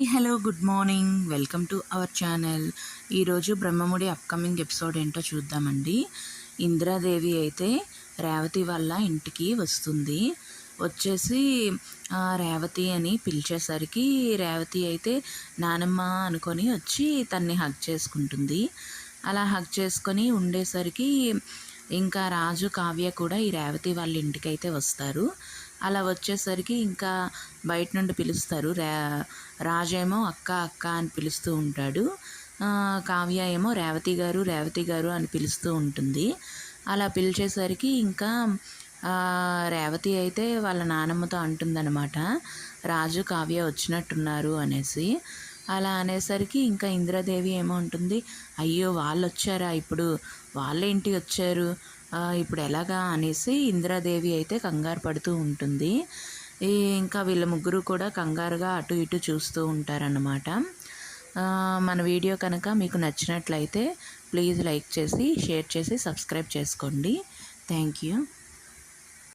Hello good morning welcome to our channel ఈరోజు Brahmamudi upcoming episode ఏంటో చూద్దామండి. ఇందిరాదేవి అయితే రేవతి వల్ల ఇంటికి వస్తుంది. వచ్చేసి రేవతి అని పిలిచేసరికి రేవతి అయితే నానమ్మ అనుకొని వచ్చి తన్ని హగ్ చేసుకుంటుంది. అలా హగ్ చేసుకొని ఉండేసరికి ఇంకా రాజు కావ్య కూడా ఈ రేవతి వాళ్ళ ఇంటికి అయితే వస్తారు. అలా వచ్చేసరికి ఇంకా బయట నుండి పిలుస్తారు. రా రాజేమో అక్క అక్క అని పిలుస్తూ ఉంటాడు. కావ్య ఏమో రేవతి గారు రేవతి గారు అని పిలుస్తూ ఉంటుంది. అలా పిలిచేసరికి ఇంకా రేవతి అయితే వాళ్ళ నానమ్మతో అంటుందన్నమాట. రాజు కావ్య వచ్చినట్టున్నారు అనేసి. అలా అనేసరికి ఇంకా ఇంద్రదేవి ఏమో ఉంటుంది అయ్యో వాళ్ళు వచ్చారా ఇప్పుడు? వాళ్ళేంటి వచ్చారు? ఇప్పుడు ఎలాగా? అనేసి ఇంద్రదేవి అయితే కంగారు పడుతూ ఉంటుంది. ఇంకా వీళ్ళ ముగ్గురు కూడా కంగారుగా అటు ఇటు చూస్తూ ఉంటారన్నమాట. మన వీడియో కనుక మీకు నచ్చినట్లయితే ప్లీజ్ లైక్ చేసి షేర్ చేసి సబ్స్క్రైబ్ చేసుకోండి. Thank you.